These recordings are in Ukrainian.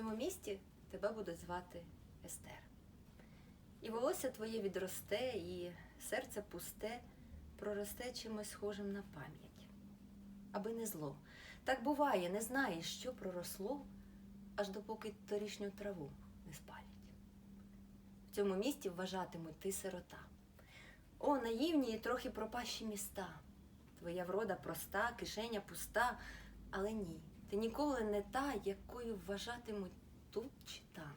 цьому місті тебе будуть звати Естер. І волосся твоє відросте, і серце пусте проросте чимось схожим на пам'ять. Аби не зло. Так буває, не знаєш, що проросло, аж допоки торішню траву не спалять. В цьому місті вважатимуть ти сирота. О, наївні і трохи пропащі міста. Твоя врода проста, кишеня пуста, але ні, ти ніколи не та, якою вважатимуть тут чи там.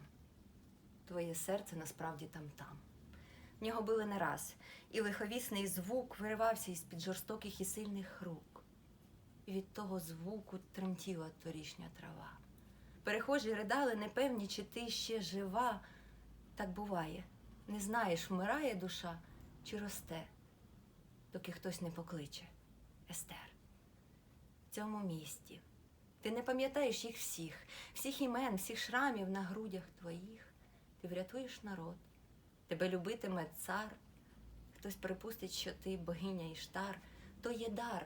Твоє серце насправді там-там. В нього били не раз, і лиховісний звук виривався із-під жорстоких і сильних рук. І від того звуку тремтіла торішня трава. Перехожі ридали, непевні, чи ти ще жива. Так буває. Не знаєш, вмирає душа чи росте, доки хтось не покличе. Естер. В цьому місті. Ти не пам'ятаєш їх всіх, всіх імен, всіх шрамів на грудях твоїх. Ти врятуєш народ, тебе любитиме цар. Хтось припустить, що ти богиня Іштар, то є дар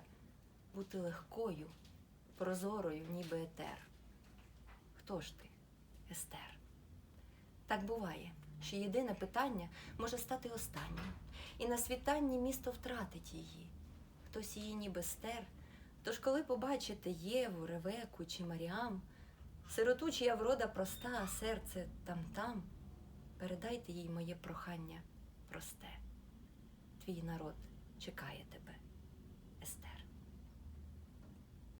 бути легкою, прозорою, ніби етер. Хто ж ти, Естер? Так буває, що єдине питання може стати останнім, і на світанні місто втратить її. Хтось її ніби стер. Тож, коли побачите Єву, Ревеку чи Маріам, сироту, чия врода проста, а серце там-там, передайте їй моє прохання просте. Твій народ чекає тебе.